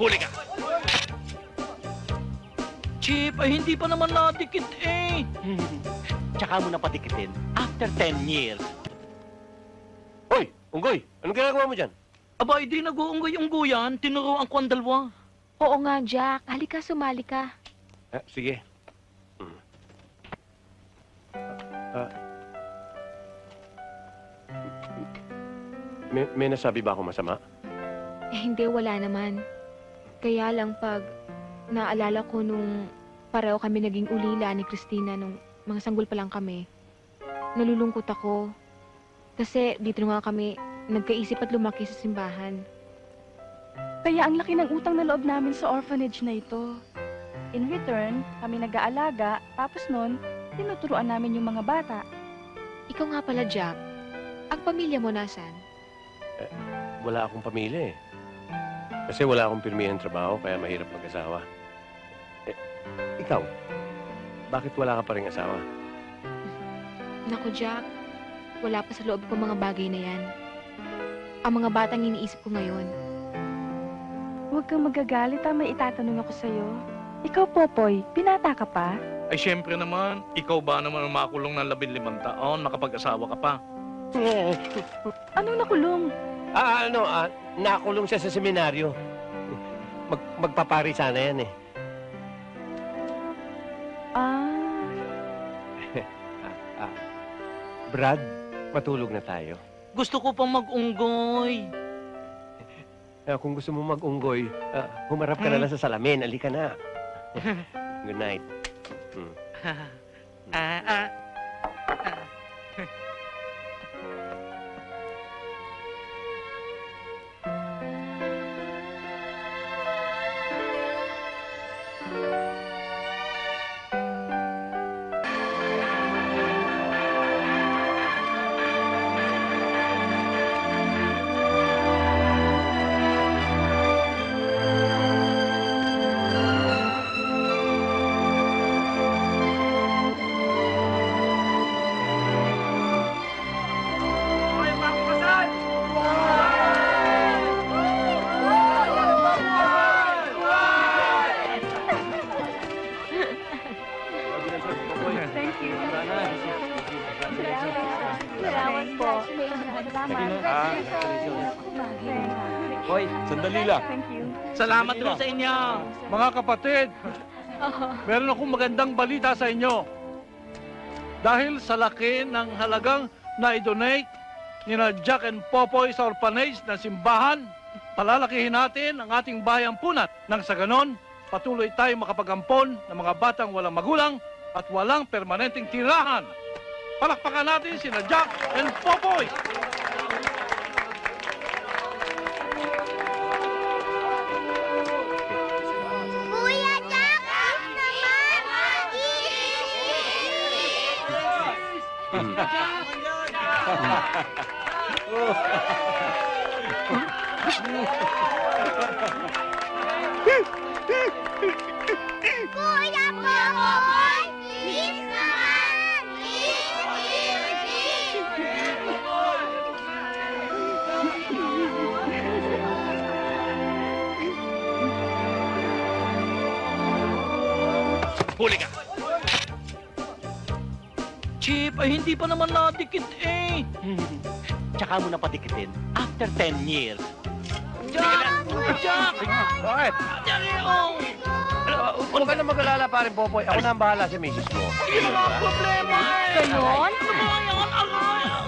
Huli ka! Chip, ay hindi pa naman nadikit eh. Tsaka mo na patikitin after 10 years. Hoy, Unggoy, anong ginagawa mo dyan? Aba, hindi nag-uunggoy-unggoyan. Tinuruan ko ang dalawa. Oo nga, Jack. Halika, sumali ka. Ah, sige. Hmm. Ah. may, may nasabi ba ako masama? Eh, hindi, wala naman. Kaya lang pag naalala ko nung pareho kami naging ulila ni Christina nung mga sanggol pa lang kami, nalulungkot ako. Kasi dito nga kami nagkaisip at lumaki sa simbahan. Kaya ang laki ng utang na loob namin sa orphanage na ito. In return, kami nag-aalaga, tapos nun, tinuturuan namin yung mga bata. Ikaw nga pala, Jack. Ang pamilya mo nasan? Wala akong pamilya eh. Kasi wala akong pirmi ng trabaho, kaya mahirap mag-asawa. Eh, ikaw, bakit wala ka pa rin asawa? Naku, Jack. Wala pa sa loob ko mga bagay na yan. Ang mga batang iniisip ko ngayon. Huwag kang magagalit ha, may itatanong ako sa'yo. Ikaw, Popoy, pinata ka pa? Ay, syempre naman. Ikaw ba naman ang makulong ng labing limang taon? Makapag-asawa ka pa. Anong nakulong? Ah, ano, ah, nakulong siya sa seminaryo. Mag, magpapari sana yan eh. Ah, Brad, matulog na tayo. Gusto ko pang mag-unggoy. Ah, kung gusto mo mag-unggoy, ah, humarap ka na lang sa salamin. Alika na. Good night. ah, ah. thank Salamat. Hoy, sandali lang. Thank you. Salamat po sa inyo. Mga kapatid, meron akong magandang balita sa inyo. Dahil sa laki ng halagang na-donate ni na Jack and Popoy sa orphanage na simbahan, palalakihin natin ang ating bayang punat. Nang sa ganon, patuloy tayo makapagampon ng mga batang walang magulang at walang permanenteng tirahan. Palakpakan natin sina Jack and Popoy! Kuya Jack, naman! Kuya Popoy! Huli ka! Chip, ay hindi pa naman nadikit eh. Tsaka mo na patikitin after 10 years. Jack! Jack! Bakit? Jack! Oh! Huwag ka na mag-alala, parin Popoy. Ako na ang bahala sa misis mo. Hindi na mga problema eh! Ganon? Ano ba yan?